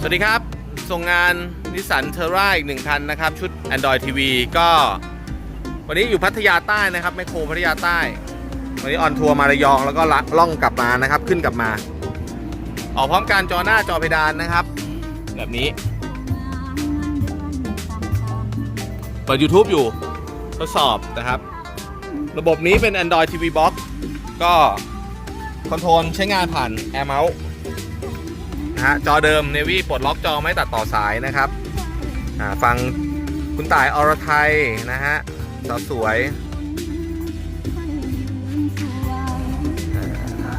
สวัสดีครับ ส่งงานนิสสันเทอร่าอีกหนึ่งคันนะครับ ชุด Android TV ก็ วันนี้อยู่พัทยาใต้นะครับแมคโครพัทยาใต้ วันนี้ออนทัวร์มาระยองแล้วก็ลักล่องกลับมานะครับ ขึ้นกลับมา ออกพร้อมการจอหน้าจอเพดานนะครับ แบบนี้เปิด YouTube อยู่ทดสอบนะครับ ระบบนี้เป็น Android TV Box ก็คอนโทรลใช้งานผ่าน Air Mouse นะฮะจอเดิม Navy ปลดล็อกจอไม่ตัดต่อสายนะครับอ่าฟังคุณต่ายอรไทยนะฮะสาวสวย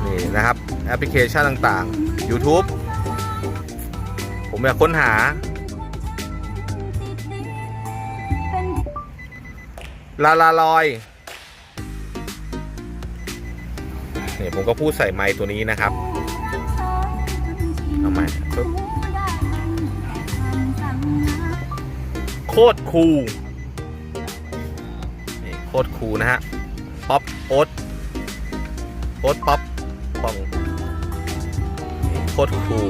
นี่นะครับแอปพลิเคชันต่างๆ YouTube ผมอยากค้นหา ลาลาลอยนี่ผมก็พูดใส่ไมค์ตัวนี้นะครับ เอาใหม่ปึ๊บโคตรคูลนี่โคตรคูลนะฮะ ป๊อปโอ๊ตโอ๊ตป๊อปปองโคตรคูล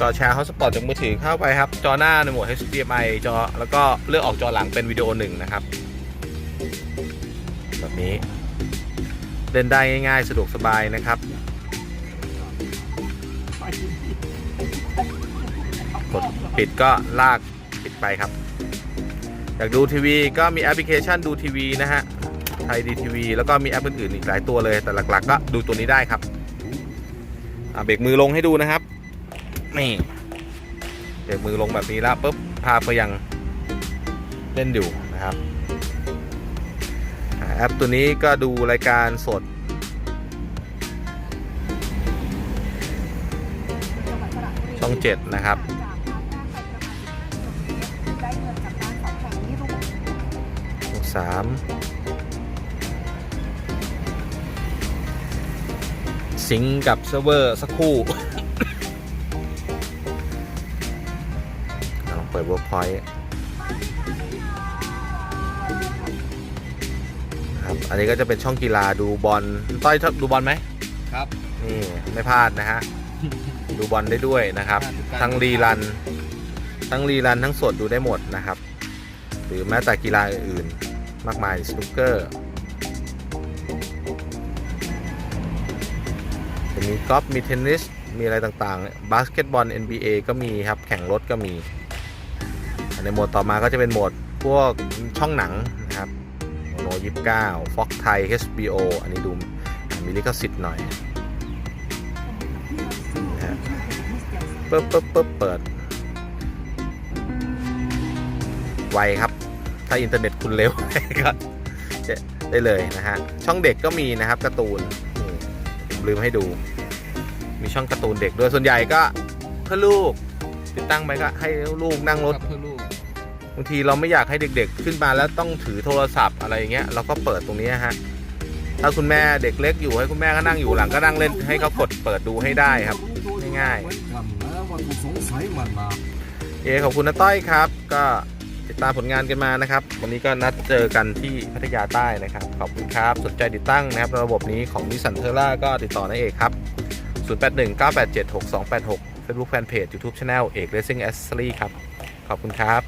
ก็แชร์ฮอตสปอตจากมือถือเข้าไปครับ จอหน้าในโหมด HDMI จอ แล้วก็เลือกออกจอหลังเป็นวิดีโอหนึ่งนะครับ นี้ เล่นได้ง่ายๆ สะดวกสบายนะครับ กดปิดก็ลากปิดไปครับ อยากดูทีวีก็มีแอปพลิเคชันดูทีวีนะฮะไทยดีทีวีแล้วก็มีแอปอื่นๆอีกหลายตัวเลย แต่หลักๆ ก็ดูตัวนี้ได้ครับเบรกมือลงให้ดูนะครับ นี่เบรกมือลงแบบนี้แล้วปุ๊บพาไปยังเล่นอยู่นะครับ แอปตัวนี้ก็ดูรายการสด ช่อง 7 นะครับช่องสามซิงกับเซิร์ฟเวอร์สักคู่ลองเปิด Workpoint ครับอั นนี้ก็จะเป็นช่องกีฬาดูบอลต้อยชอบดูบอลไหมครับนี่ไม่พลาดนะฮะดูบอลได้ด้วยนะครับ ทั้งรีรัน ทั้งรีรันทั้งสดดูได้หมดนะครับ หรือแม้แต่กีฬาอื่นๆมากมายสนุกเกอร์จะมีกอล์ฟมีเทนนิส มีอะไรต่างๆ บาสเกตบอล NBA ก็มีครับ แข่งรถก็มีอันในโหมดต่อมาก็จะเป็นโหมดพวกช่องหนัง นะครับโนยิบเก้าฟ็อกไทย HBO อันนี้ดูมีลิขสิทธิ์หน่อยนะฮะปึ๊บปึ๊บปึ๊บเปิด ไวครับ ถ้าอินเทอร์เน็ตคุณเร็วก็จได้เลยนะฮะ ช่องเด็กก็มีนะครับการ์ตูนผมลืมให้ดู มีช่องการ์ตูนเด็กด้วยส่วนใหญ่ก็เพื่อลูกติดตั้งไปก็ให้ลูกนั่งรถเพื่อลูก บางทีเราไม่อยากให้เด็กๆ ขึ้นมาแล้วต้องถือโทรศัพท์อะไรอย่างเงี้ยเราก็เปิดตรงนี้ฮะถ้าคุณแม่เด็กเล็กอยู่ให้คุณแม่ก็นั่งอยู่หลังก็นั่งเล่นให้เขากดเปิดดูให้ได้ครับง่ายๆเอขอบคุณนะต้อยครับ ก็ติดตามผลงานกันมานะครับ วันนี้ก็นัดเจอกันที่พัทยาใต้นะครับ ขอบคุณครับ สนใจติดตั้งนะครับ ระบบนี้ของนิสสันเทอร่าก็ติดต่อนาเอกครับ 0819876286 Facebook Fanpage YouTube Channel เอก Racing Accessory ครับ ขอบคุณครับ